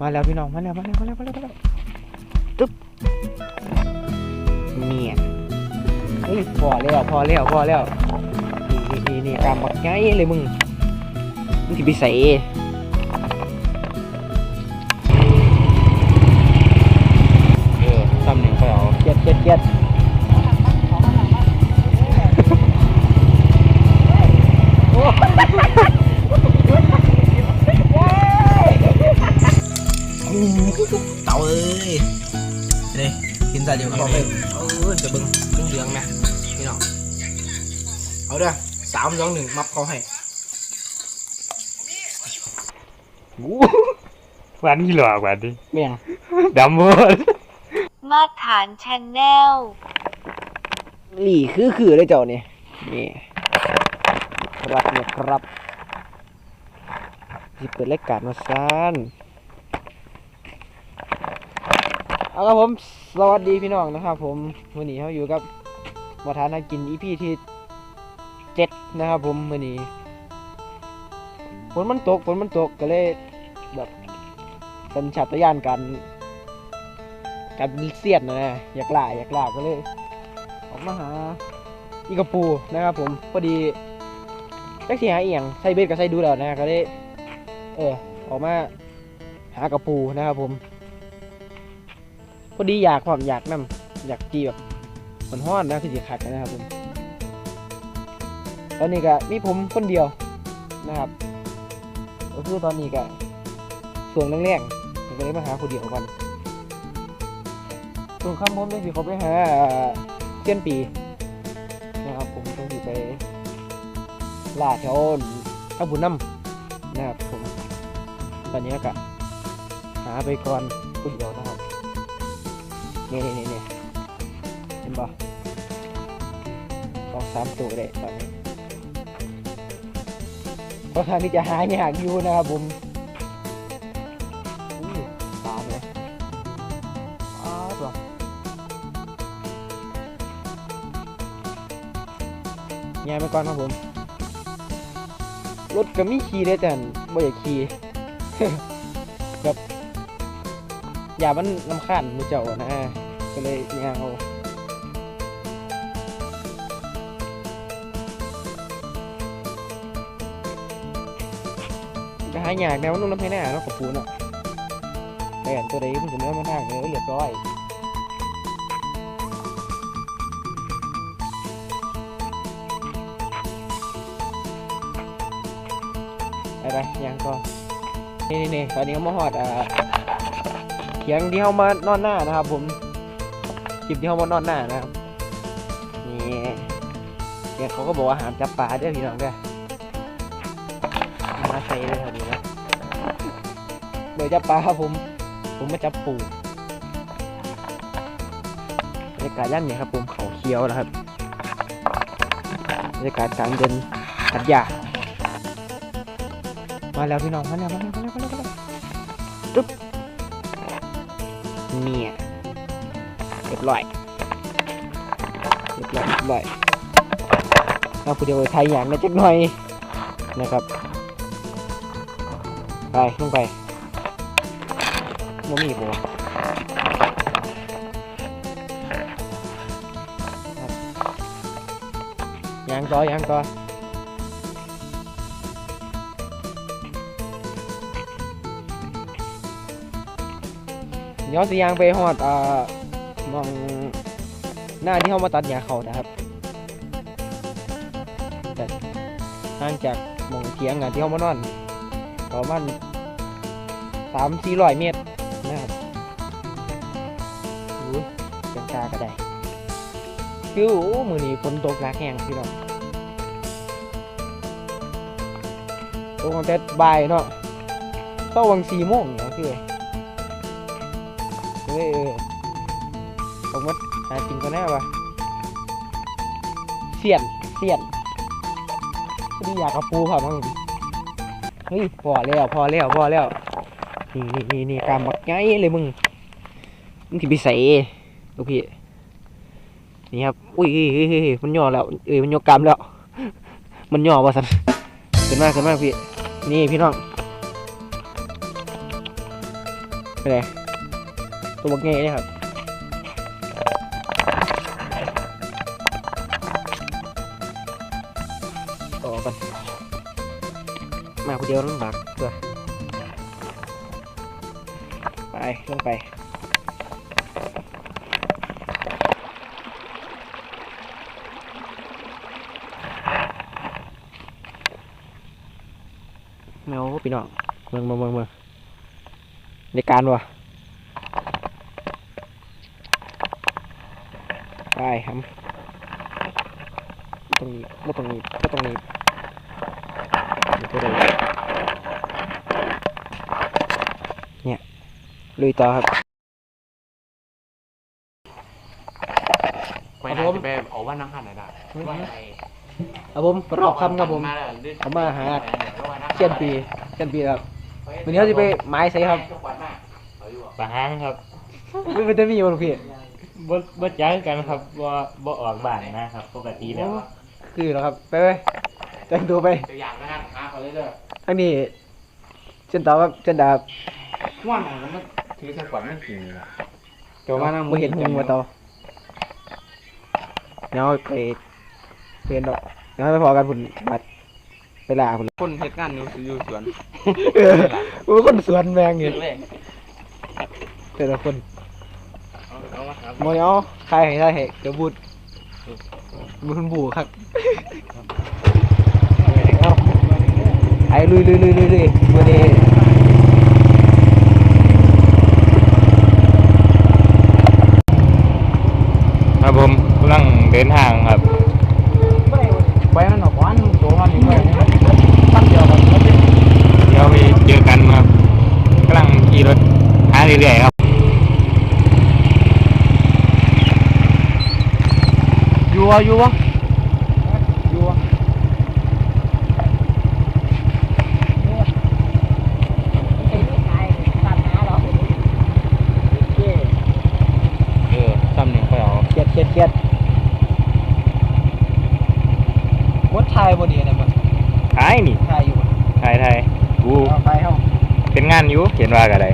มาแล้วพี่น้องมาแล้วมาแล้วมาแล้วมาแล้วมาแล้วตึ๊บเนี่ยเฮ้ยพอแล้วพอแล้วพอแล้วนี่นี่นี่ตามบักไงเลยมึงมึงที่ไปใส่ามสองหนึ่งมับเขาให้หวานกี่หลอกหวานดิเมียงดำหมดมาตรฐานชนแนลหลี่คือคือเลยเจ้านี่นี่ครับเนี่ยครับสิเปิดรายการมาซานเอาละผม สวัสดีพี่น้องนะครับผมวันนี้เขาอยู่กับวัฒนกินอีพีที่ เจ็ดนะครับผมวันนี้ฝนมันตกฝนมันตกก็เลยแบบสัญชาตญาณการการเสียดนะนะอยากล่าอยากล่าก็เลย ออกมาหาอีกระปูนะครับผมพอดีจักสิหาเอียงใส่เบ็ดกับใส่ดูแล้วนะก็ได้เออออกมาหากระปูนะครับผม พอดีอยากความอยากนํอยากจีแบบมันห้อนนะคือสิขัดนะครับผม ตอนนี้ก็มีผมคนเดียวนะครับก็คือตอนนี้ก็ส่วงแรงๆผมก็เลยมาหาคนเดียวกันส่วนข้ามผมได้สิเขาไปหาเซียนปีนะครับผมต้องอยู่ไปล่าแถวข้าบุญน้ำนะครับผมตอนนี้ก็หาไปก่อนผู้เดียวนะครับนี่นี่นี่นี่เห็นปะสองสามตัวเลยตอนนี้ เพราะทางที่จะหายากอยู่นะครับผมอู้ตามเลยอ้าวเหรอย้ายมาก่อนครับผม รถก็มีขี่ได้แต่บ่อยากขี่แบบอย่ามันลำคาญมือเจ้านะก็เลยย่างเอา จะหายากแนวมันนุ่มน้ำให้หน้าเนาะกับปูเนาะแต่อันตัวใดมันจะเนื้อมันทางเนื้อเรียบร้อยไปไปยังก็นี่นี่นี่ตอนนี้เขามาหอดอ่าเขียงที่เขามานอนหน้านะครับ ผมคลิปที่เขามานอนหน้านะครับนี่เขียเขาก็บอกว่าหามจับปลาด้อพี่น้องเด้อม เดี๋ยจับปลาครับผม ผมมาจับปูบรรยากาศย่านเนี่ยครับผมเขาเขียวนะครับบรรยากาศกลางเดินตัดหญ้ามาแล้วพี่น้องมาแล้วมาแล้วมาแล้วมาแล้วมาแล้วตึ๊บเนี่ยเรียบร้อยเรียบร้อยเรียบร้อยเราผู้เดียวไทยอย่างนะจักหน่อยนะครับ ไปลงไป มมีบัวยางต่อยางต่อเดี๋ยวสิยางไปฮอดอ่ามองหน้าที่เขามาตัดหญ้าเขานะครับแต่ห่างจากหมองเถียงอะที่เขามานอนประมาณสามสี่ร้อยเมตร คือโอ้มือนี้ฝนตกหนักแห้งพี่น้องตกตั้งแต่บ่ายเนาะเข้าวังสี่โมงเนี่ยคือเฮ้ยเออผมว่าหากินก็แน่วะเสียนเสียนพอดีอยากกับปูครับมั้งเฮ้ยพอแล้วพอแล้วพอแล้วนี่นี่นี่นี่กามบักไงเลยมึงมึงที่ไปใส่ลูกพี่ นี่ครับ อุ้ยมันย่อแล้ว เอ้ยมันย่อกามแล้ว มันย่อว่าสันเกินมากเกินมากพี่ นี่พี่น้องเป็นตัวบักเงี้ยนี่ครับต่อกันมาคนเดียวลำบาก แมวพี่น้องเมืองเมืองเมืองเมืองในการวะไปครับตรงนี้ไม่ตรงนี้ก็ตรงนี้นี่ตัวเดียวเนี่ยลุยต่อครับไปไหนจะไปออกว่านังหันไหนได้ว่าไปครับผมรอบคำครับผมเอามาหา เชียนปีเชียนปีครับวันนี้เขาจะไปไม้ใส่ครับปะหางครับไม่เป็นจะมีวันพี่บ่บ่จ้างกันครับบ่บ่ออกบ้านนะครับ ปกติแล้วคือแล้วครับ ไปไปแต่งตัวไปตัวอย่างนะครับหาเขาเลยเด้อทั้งนี้เช่นต่อครับเช่นดาบม่วนมันมันถือสกอตมันกินละไม่เห็นหงมาต่อเดี๋ยวไปเปลี่ยนดอกเดี๋ยวไปพอกันผุนบัด ไปลาผุนคนเฮ็ดงานอยู่อยู่สวนเออโอ้คนสวนแมงอยู่เลยแต่ละคนเอาเอามาครับโมยเอาใครให้ใครให้เดี๋ยวบูดบูดบูครับเอาไอ้ลุยลุยลุยลุยลุยวันนี้ครับผมกำลังเดินทางครับ ไปมันออกวันตัวมันนี่ไปตั้งเดียวกัน เดี๋ยวไป เจอกันครับกำลังขี่รถหาเรื่อยๆครับอยู่วะอยู่วะอยู่วะเออซ้ำหนึ่งไปเอาเครียดเครียดเครียดมดไทยบดีนะมันขายนี่ไทยอยู่ไทยไทยกู เอาไปเฮ้า เป็นงานอยู่เขียนว่ากันไร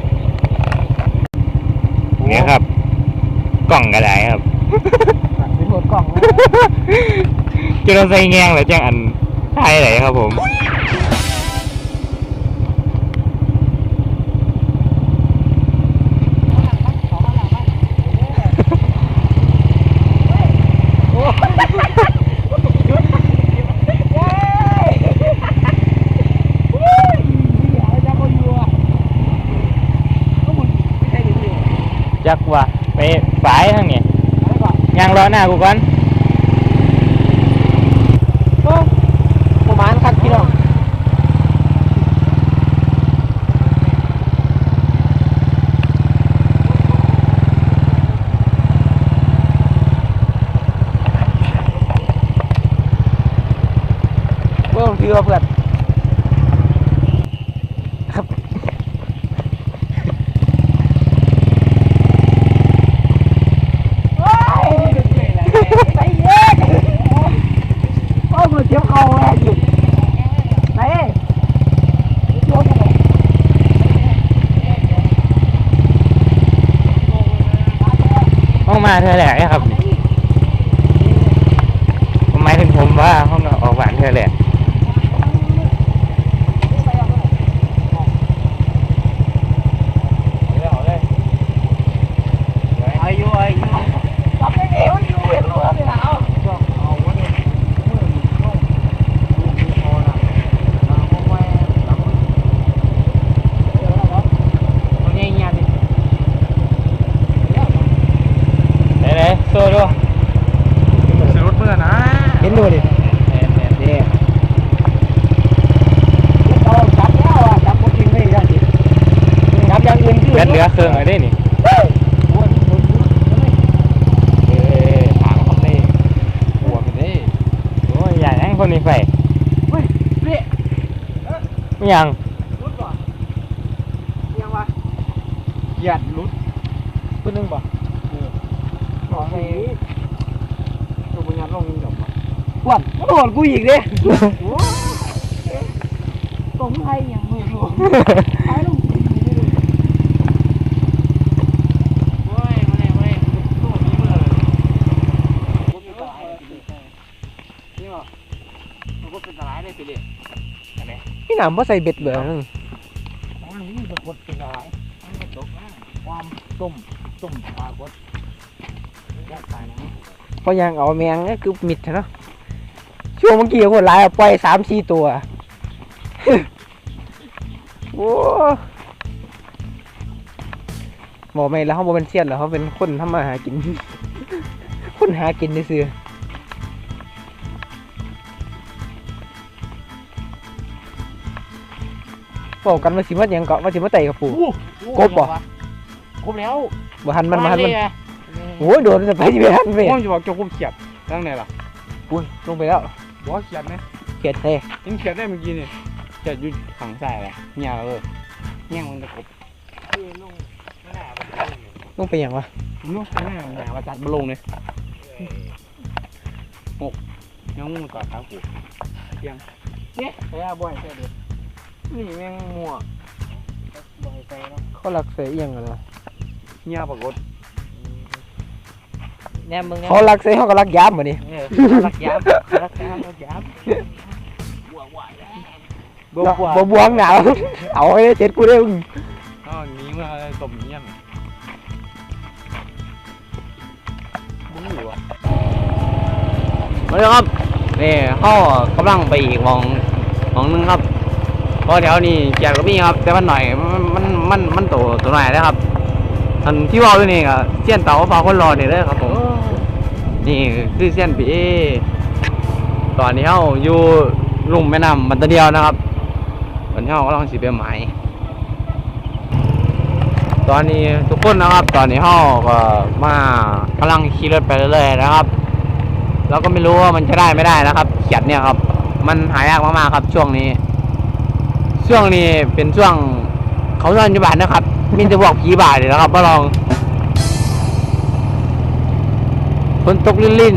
เนี่ยครับ กล่องกระไดครับเป็นหัวกล่องนะจะเราใส่แงงหรือจังอันไทยไหนครับผม จักว่าไป ฝายทางนี้ยางรอหน้ากูก่อน อีงเด้กงไทยอย่างมือผมไอ้ลุงพี่หนามว่าใส่เบ็ดเหลือนึงมันนี่ปรากฏเป็นอะมัตกความต้มต้มปลากดยกตายนะพอยางเอาแมงนี่คือมิดเนาะ ช่วงเมื่อกี้คนหลายอะปล่อยสามสี่ตัว โอ้บอกไม่แล้วเขาบอกเป็นเซียนแล้วเขาเป็นคนทำมาหากิน คนหากินซื่อๆบอกกันว่าสิมาหยังเกาะว่าสิมาไต่กับปูกบบ่กบแล้วบ่หันมันบ่หันมันเลยอะโอ้ยโดนจะไปที่ไปหันไปผมจะบอกเจ้ากบเขียดตั้งไหนล่ะอุ้ยลงไปแล้ว บอกเขียดไหมเขียดเท่ยิงเขียดได้เมื่อกี้นี่เขียดอยู่ฝั่งซ้ายแหละเนี่ยเออเนี่ยมันตะกบลงไม่น่าไปลงไปหยังวะลูกไม่น่าหนามาจัดมาลงเลยหกยังมึงกอดขากูเพียงเนี่ยใช้ยาบ่อยใช่ดินี่แม่งมัวบ่อยไปแล้วเขาหลักเสียเอียงกันเหรอเนี่ยปรากฏ แนมมึงเขาหลักเสียเขาก็หลักยามบ่นี่เออรักยามรักยามรักยามบวกว่าบ่บวงหนาวเอาไว้เจ็ดกูได้มึงอ๋อนี้มาตบเงี้ยนมึงอยู่อะมาเลยครับนี่เข้ากำลังไปอีกมองมองหนึงครับเพราะแถวนี้เกียดก็มีครับ แต่มันหน่อยมันมันมันมันโตตัวหน่อยนะครับ อันที่ว่าด้วยนี่ก็เสี้ยนเต่าฟ้าคนรอเนี่ยเด้อครับผมนี่คือเสี้ยนปีเอตอนนี้เขาอยู่ลุ่มแม่น้ำบันตะเดียวนะครับวันนี้เขากำลังสิไปหมายตอนนี้ทุกคนนะครับ ตอนนี้เขาก็มากำลังขี่รถไปเรื่อยๆนะครับเราก็ไม่รู้ว่ามันจะได้ไม่ได้นะครับ เขียดเนี่ยครับ มันหายากมากๆครับช่วงนี้ ช่วงนี้เป็นช่วงเขาสัญญาบัตนะครับ มีแต่พวกผีบาเลยนะครับมาลองฝนตกลิ่น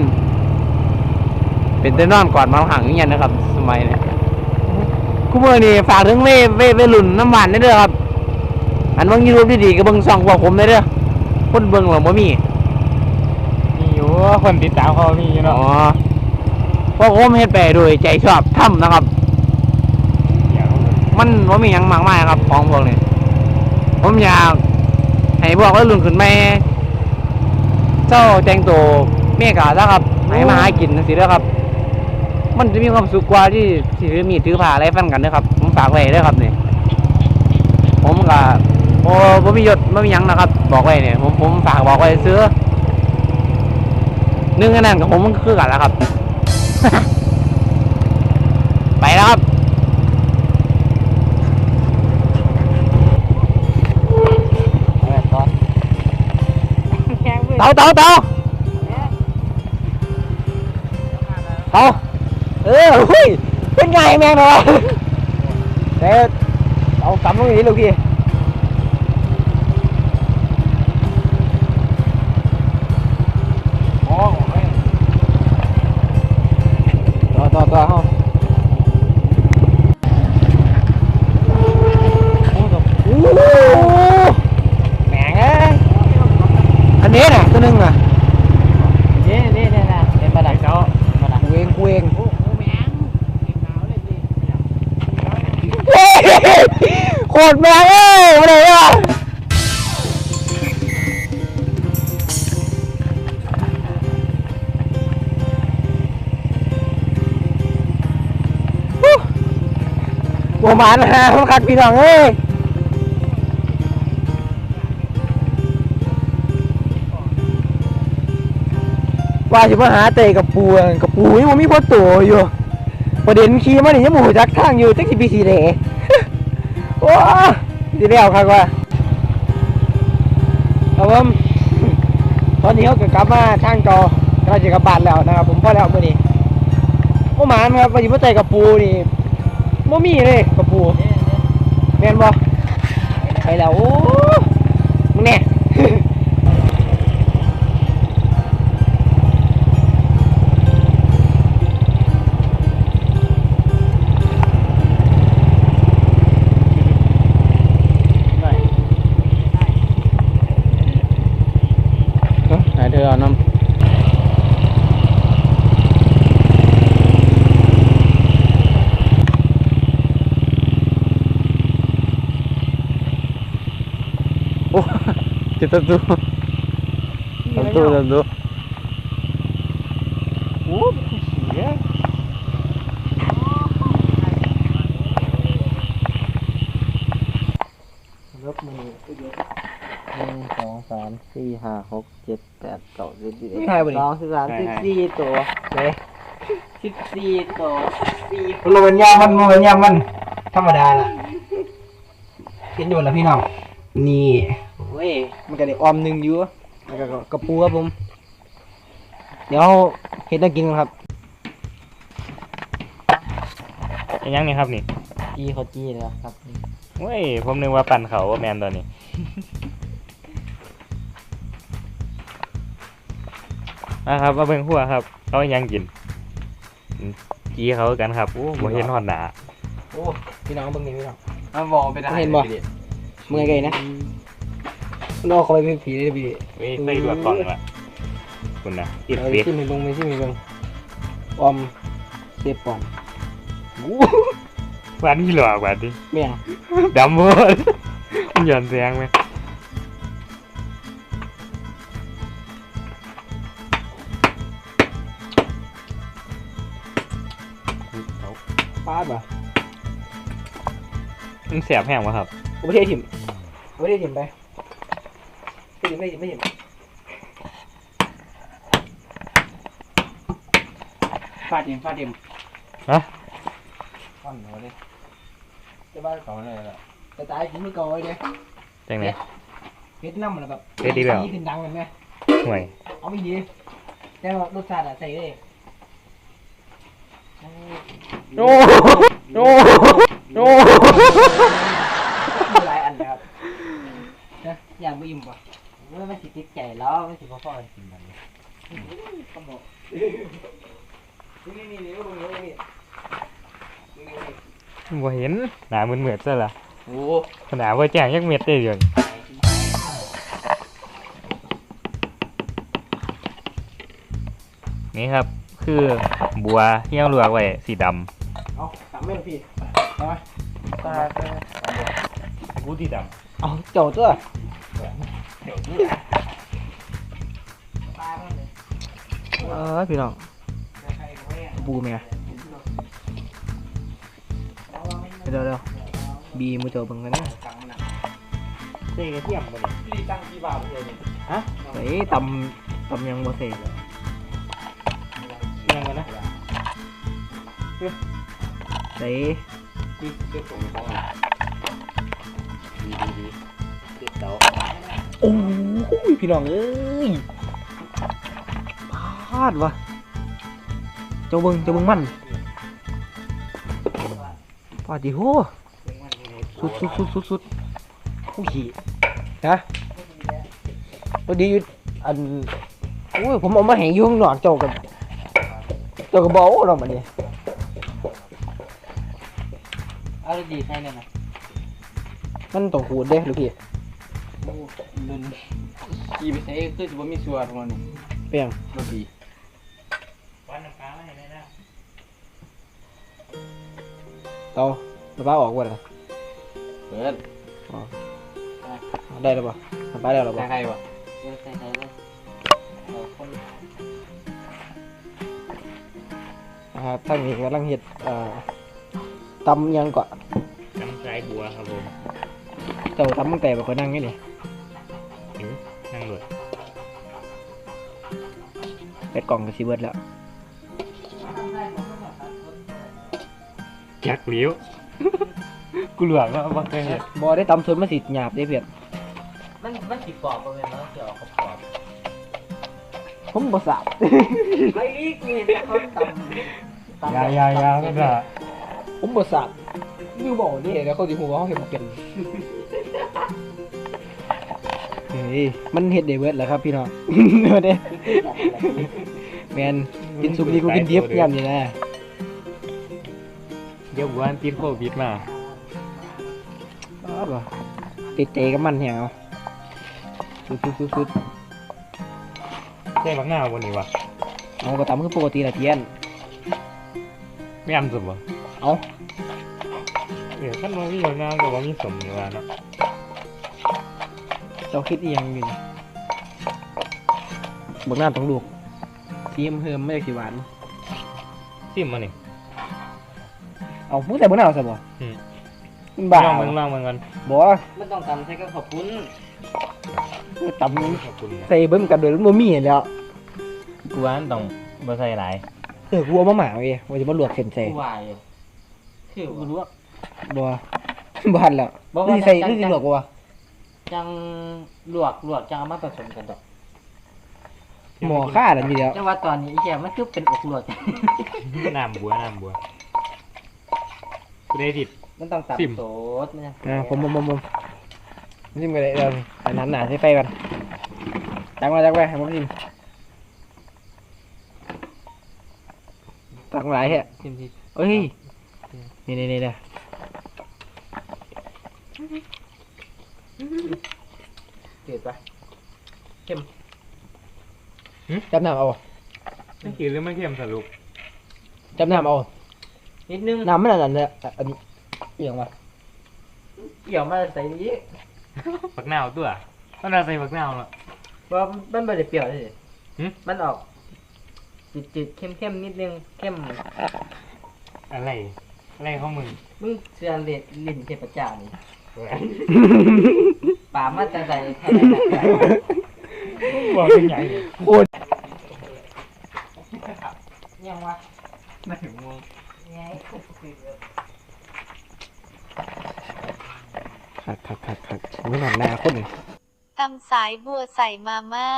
ๆเป็นแต่นอนกอดมาห่างอย่างเงี้ยนะครับ สมัยเนี่ยคู่มือนี่ฝากถึงเว่เว่เว่รุ่นน้ำหวานได้เด้อครับ อันเบิ่งยูทูบดีๆก็เบิ่งช่องพวกผมได้เด้อคนเบิ่งหรอบ่มีมีอยู่คนติดตามเขามีอยู่อ๋เนาะอเพราะผมเฮ็ดไปโดยใจชอบทำนะครับ มันว่ามีหยังมากมายครับของพวกนี้ ผมอยากให้พวกวัยรุ่นขึ้นไปเจ้าแต่งตัวเมกาซะครับให้มาหากินสิเด้อครับ มันจะมีความสุขกว่าที่สิถือมีดถือผ้าอะไรฟันกันเด้อครับ ผมฝากไว้เด้อครับนี่ผมก็โอ้บ่มียศบ่มีหยังนะครับ บอกไว้เนี่ยผมผมฝากบอกไว้ซื้อหนึ่งอันนั้นกับผมมันคือกันแล้วครับ ไปแล้วครับ เตาเตาเตาเตาเออเฮ้ยเป็นไงแมงเนาะแต่เอากำลงอย่างนี้ลูกพี่ต่อต่อต่อเฮาโอ้โหแหมงเอ้ยอันนี้น่ะตัวหนึงน่ะ นี่นี่นี่นะเป็นประดับเจ้าประดับ กูเองกูเอง โอ้โหแมงเก็บขาวเลยสิ เฮ้ย โคตรแมงเอ้ยมาเลยอะฮู้บัวหมานะฮะมันคักพี่น้องเอ้ยว่าจะมาหาเตะกับปูกับปูยังบ่มีพอตัวอยู่ประเด็นขี่มานี่ยังหมูจักทางอยู่จักสิปีสีเดโอ้ ดีแล้วครับว่าครับผมตอนนี้เขาก็กลับมาทางจอกำลังจะกลับบ้านแล้วนะครับ ผมพอแล้วมื้อนี้โอ้หมานครับว่าสิมาเตะกับปูนี่โมมี่เลยกับปูแมนบอไปแล้วโอ้มึงแน่ย จิตตุตัตุตัตุโอ้เสียรถมือหนึ่งสองสามสี่ห้าหกเจ็ดแปดเก้าสิบสิบเอ็ดสิบสองสิบสามสิบสี่ตัวเลยสิบสี่ตัวสี่โรนยามันโรนยามัน ธรรมดาล่ะเห็นอยู่แล้วพี่น้อง นี่เว้ยมันก็ได้ออมหนึ่งอยู่แล้วก็กระปูครับผม เดี๋ยวเฮ็ดน่ากินกันครับอันยังนี่ครับนี่จีเขาจีเลยครับเว้ยผมนึกว่าปั่นเขาว่าแมนตัวนี้ นะครับมาเบิ่งหัวครับเขายังกินอืมจีเขากันครับโอ้บ่เห็นหอดหนาโอ้พี่น้องเบิ่งนี่พี่น้องมันบอกเป็นอาหารเห็นบ่เมื่อยไงนะ นอกคอยเป็นผีเลยพี่เว้ยใส่ดวดกล่องละคุณนะติดเอาเปียกที่มีลงไปที่มีลงออมเสียบปอมโอ้วันนี้หลอกวันนี้แม่งดำหมดมันหย่อนเสียงไหมปาดป่ะมันเสียบแห้งวะครับผมไม่ได้ถิ่มผมไม่ได้ถิ่มไป ไม่ถิ่มไม่ถิ่มไม่ถิ่มฟาดเองฟาดเองฮะฟันหัวเลยจะบ้าเขาเลยล่ะแต่ตายกินไม่ก่อยเลยจังไหนเฮ็ดน้ำมันแบบเฮ็ดดีแล้วขึ้นดังกันไหม ห่วยเอาไม่ดีแต่ว่ารสชาติอะใส่เลยโอ้โอ้โอ้มีหลายอันนะครับนะอย่างไม่อิ่มป่ะ เมื่อมันสิติดใจแล้วมันสิพ่อพ่อกินมันต้องบอกนี่นี่นี่นี่นี่นี่บ่เห็นหนาเหมือนเหมือดซะละโอ้ขนาดว่าแจ้งยังเม็ดได้อยู่นี่ครับคือบัวที่เอาลวกไว้สีดเอาตามแม่งพี่เอามาตาำบูสีดเอาเจ้าตัว เออพี่น้องปูเมียเดี๋ยวเดี๋ยวบีมือเจ้าเบิ่งกันนะำเส้กระเทียมบ่เนี่ยรีตั้งกี่บาทเลยฮะเฮ้ยตำตำยังบ่เสร็จเลยยังกันนะเฮ้ยคือคือตรงของอะดีดีดีติดเตา โอ้ยพี่น้องเอ้ยพลาดวะเจ้าเบิ่งเจ้าเบิ่งมันปาดิโหสุดสุดสุดสุดสุดโอ้ยฮะพอดีอยู่อันโอ้ยผมเอามาแหงอยู่ข้างนอกเจ้ากันเจ้าก็บอกเราบัดนี้เอาดีใช่เนี่ยนะมันต้องขูดเด้หรือพี่ ลุนขี่ไปใช้คือจะว่ามีส่วนของมันนี่เปียงรถดีวันน้ำปลาไม่เห็นเลยนะเตาระบายออกว่าอะไรเปิดได้แล้วป่ะทำไปได้แล้วใครป่ะใครวะใส่ใส่เลยนะครับท่านนี้กำลังเห็ดเอ่อตำยังก่อนน้ำสายบัวครับผมเจ้าตำตั้งแต่แบบคนนั่งนี่นี่ เป็ดกล่องกับซีเบิร์ดแล้วจักเลี้ยว กูเหลืองแล้วบังเคยเห็นบอได้ตำส่วนมาสิหยาบได้เพียรมันมันสิบปอบประมาณนั้นจะออกปอบผมบ่สาบไอ้นี่กูเห็นเขาตำยายายาก็ได้ผมบ่สาบยูบอกนี่แล้วเขาสิฮู้ว่าเขาเห็นบ่เป็นเฮ้ยมันเห็ดเดเบิร์ดแหละครับพี่น้องเดี๋ยวเด้ แมนกินซุปนี่กูกินดิบยามนี่นะเดี๋ยวบัวติดโควิดมาบ้าบ่ติดเตะกับมันแหงเอาสุดสุดสุดสุดใช่บักหน้าวันนี้วะเอาก็ตำคือปกติละเทียนไม่อันสมบ่เอาเออขั้นว่ามีบักหน้าก็ว่ามีสมอยู่ว่าเนาะแต่จ้าคิดอีหยังอยู่นี่บักหน้าต้องลูก ซีมเฮิมไม่ได้สีหวาน ซิมมานี่เอาพูดแต่บักหน้าซะบ่อืมมันบ้าลองมึงลองมึงกันบ่มันต้องทำใช้กับขอบคุณตำขอบคุณนะใส่เบิ่มกันโดยมันบ่มีแล้วกูว่ามันต้องบ่ใส่หลายเออกูเอามาหมาเว้ยว่าจะมาลวกเส้นใส่กูวายคือบ่รู้ว่า บ่บ่ทันแล้วบ่ว่านี่ใส่จังนี่สิลวกบ่วะจังลวกลวกจังเอามาผสมกันดอก หมอค่าแล้วมีแล้วจังว่าตอนนี้อีแกมันคือเป็นอกลวกน้ำบัวน้ำบัวกูได้ดิบ มันต้องตับซิม โสดมันจะอ่าผมผมผมผมชิมกันเลยเดี๋ยวอันนั้นหนาใส่ไฟกันจังมาจังไปให้ผมชิมตักหลายแฮะซิมที่เอ้ยนี่นี่นี่เด้อเกิดปะเข้ม จับน้ำเอาไม่กินหรือไม่เค็มสรุปจับน้ำเอานิดนึงน้ำมันอันนั้นเนี่ยอันนี้เอียงวะเกี่ยวมาใส่นี้ผักนาวตัวมันเอาใส่ผักนาวเนาะว่ามันไม่ได้เปรี้ยวเลยหึ มันออกจืดๆเข้มๆนิดนึงเข้มอะไร อะไรของมึงมึงเสือเล็ดลิ้นเทพเจ้านี่ป่ามาจะใส่แค่ไหนนะ บอกเป็นใหญ่เลยโคตรยังวะไม่ถึงมงไงขัดขัดขัดขัดไม่หนักหนาคนหนึ่งตำสายบัวใส่มาม่า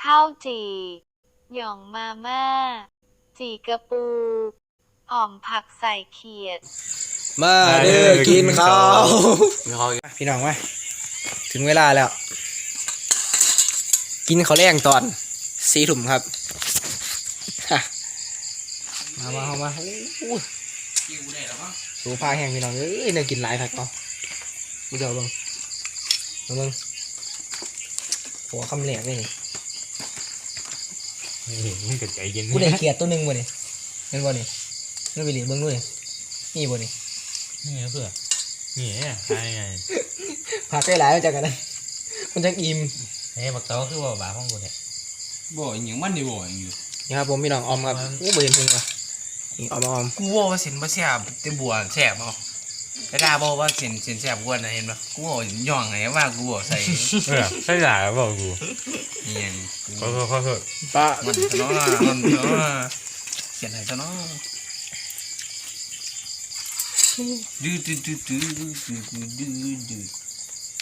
ข้าวจี่ หย่องมาม่า จีกระปูอ่อมผักใส่เขียด มาเด้อกินข้าวมีเขาพี่น้องมาถึงเวลาแล้ว กินข้าวแรงตอนสี่ถุ่มครับฮะมามาเอามาโอ้โหสูผ้าแห้งพี่น้องเอ้ยเนี่ยกินหลายผักเนาะมึงเดี๋ยวเบิ่งเอาเบิ่งหัวคำแหลกนี่มึงก็ใจเย็นกูได้เขียดตัวหนึ่งบ่นี่เห็นบ่นี่นี่ไปเหลียเบิ่งด้วยนี่บ่นี่นี่เพื่อนี่ไงไงผักได้หลายมาจากกันนะมันจังอิ่ม เฮ้ยบักเต๋าคือว่าบาของกูเนี่ยบ่อหยังมันนี่บ่อหยังอยู่นี่ครับผมพี่น้องออมครับโอ้เบิ่งเพิ่งว่ะนี่ออมออมกูว่าว่าเส้นบ่แซ่บแต่บัวแซ่บเอากระดาบอกว่าเส้นเส้นแซ่บกว่านะเห็นบ่กูบอกย่องไงว่ากูบอกใส่เออใช่หลายบอกกูเอียงขอโทษขอโทษปลามันซะเนาะมันซะเนาะเขียนให้ซะเนาะดื้อดื้อดื้อดื้อดื้อดื้อดื้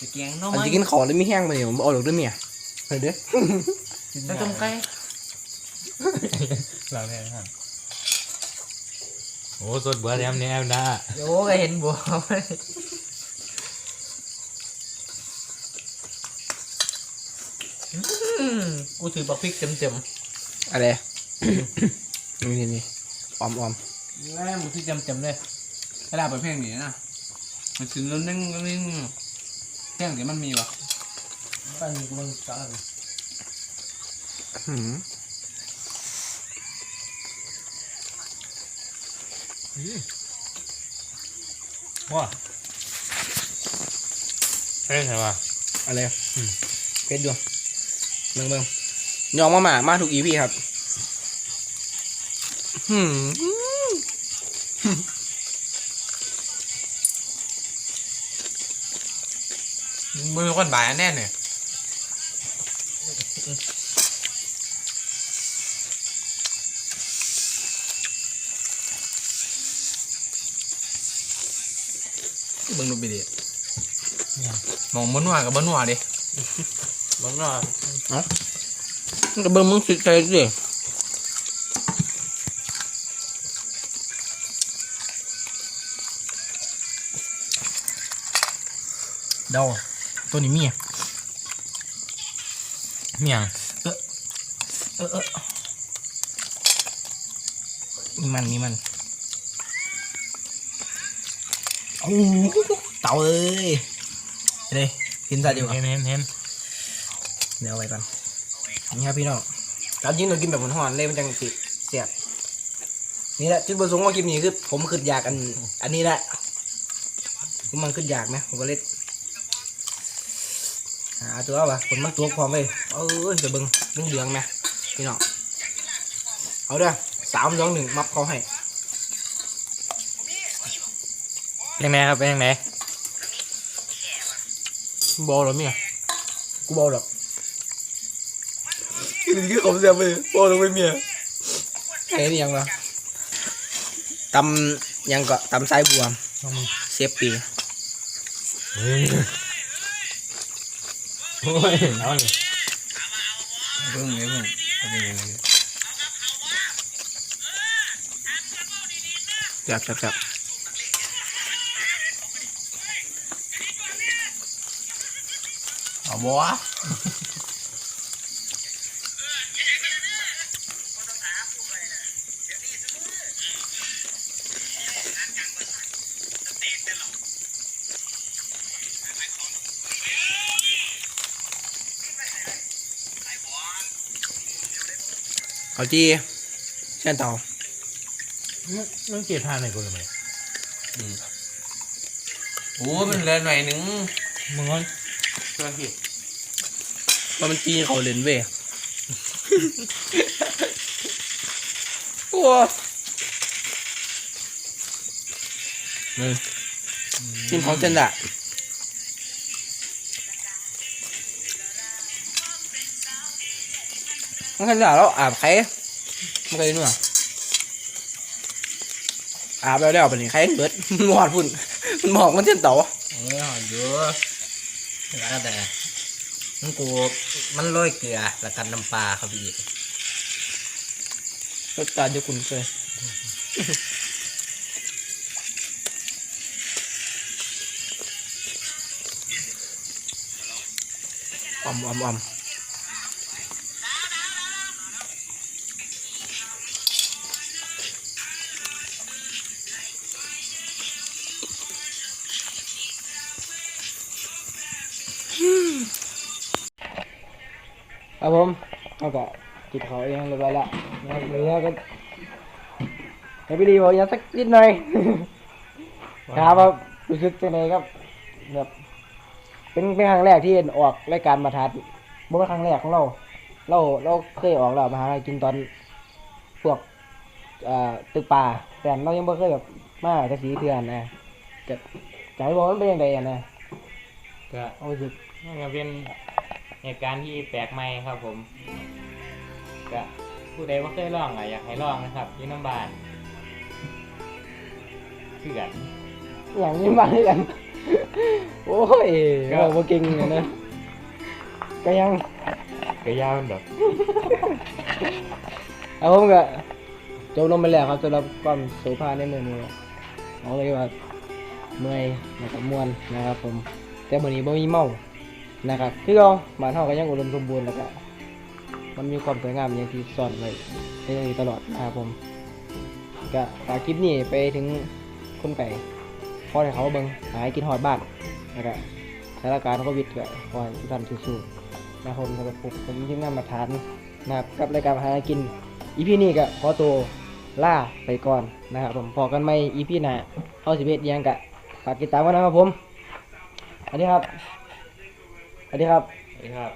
อดื้อตะเกียงน้ออันยจะกินของได้ไม่แห้งมาเนี่ยผมเอาหลอกด้วยเมียเฮ้ยเด้อ แล้วต้มไก่เราแน่ครับโอ้สดเบื่อแถมนี้แอมนะโอ้ก็เห็นบัวอืมกูถือบักพริกเต็มอะไร นี่นี่นี่ออมออมแม่มึงที่จำๆเลยกระดาษประเภทนี้นะมันถึงแล้วนึงแล้วนึง แท่งที่มันมีวะๆป้านี่กูมันจ้าหืมว้าเฮ้ยใช่ป่ะอะไรอืมเพชรอยู่เบิ่งเบิ่งยองมาหมามาถูกอีพี่ครับ หืม มือคนบ่ายแน่เนี่ยเบิ่งดูไปดิมองบนหัวกับบนหัวดิมันว่ามันก็เบิ่งมึงสิใจดิเดา ตัวนี้เมียเมียงเออเออมีมันมีมันโอ้โหเต่าเอ้ยเดี๋ยวกินซะดีกว่าเห็นเห็นเห็นเดี๋ยวเอาไว้ก่อนนี่ครับพี่น้องการยิงเรากินแบบหอนๆเลยมันจังสิเสียบนี่แหละจุดประสงค์ของคลิปนี้คือ ผมขึ้นอยากอัน อันนี้แหละผมมันขึ้นอยากนะผมก็เลย หหาตัววะคนมันตัวพร้อมเลยเออจะเบิ่งเรื่องเหลืองๆไหมพี่น้องเอาเด้อสามสองหนึ่งมับเขาให้เป็นยังไงครับเป็นยังไงบอลหรอเมียกูบอลหรอกนี่คือผมเสียไปบอลลงไปเมียเฮ้ยนี่ยังวะตำยังก็ตำไส้บัวเซฟปี โอ้ยเอานี่เบิ่งเลยเบิ่งจับจับจับเอาบัว เอาจีเส้นเตามันเกลียดทานไหนกูเลยไหมโอ้มันเล่นหน่อยนึงมึงงั้นว่ามันตีเขาเล่นเว้ยโอ้กินของเจนดะ มันขนาดเราอาบใครไม่เคยนู่นอาบแล้วแล้วเป็นใครเบิดมันหมอดพุ่นมันหมอกมันเจนเต่าเออหอยเยอะแล้วแต่มันกูมันโรยเกลือแล้วกันน้ำปลาครับพี่รสชาติจะคุ้นเคยอมอมอม ครับผมเอาก็กินเขาเองเรียบร้อยละนะครับเหลือก็ให้พี่ดีบอกยังสักนิดหน่อย ครับว่ารู้สึกยังไงครับแบบเป็นเป็นครั้งแรกที่ออกรายการมาทัดบ่เป็นครั้งแรกของเรา เราเราเคยออกแล้วมาหาอะไรกินตอนพวกเอ่อตึกป่า แต่เรายังบ่เคยแบบมาจากสีเทือนนะจะจะให้บอกมันเป็นยังไงอะนะก็เอารู้สึก มันก็เป็น เหตุการณ์ที่แปลกใหม่ครับผมก็ผู้ใดว่าเคยลองอะอยากให้ลองนะครับอยี่น้ำบานคือกันอย่างนี้มาด้วยกัน โอ้ยก็เราบ่เก่งเลยนะก็ยังก็ยาวมันดอกเอาผมก็จบลงไปแล้วครับสำหรับความโสภาในมือนี้เอาเลยว่าเมื่อยนะครับมวนนะครับผม แต่มื้อนี้บ่มีเมา นะครับคือเราบ้านเฮาก็ยังอุดมสมบูรณ์แล้วก็มันมีความสวยงามอย่างที่ซ่อนไว้ในนี้ตลอดนะครับผมก็ฝากคลิปนี้ไปถึงคนไก่พอให้เขาเบิ่งหายกินฮอดบ้านนะครับสถานการณ์โควิดก็ขอให้ทุกท่านสู้ๆนะครับผมสำหรับผมผมทีมงานมาทานนะครับกับรายการมาหากินอีพีนี้ก็ขอตัวล่าไปก่อนนะครับผมพอกันไหมอีพีหน้าเข้าสิบเอ็ดยังกะฝากติดตามกันนะครับผมสวัสดีครับ สวัสดีครับนี่ครับ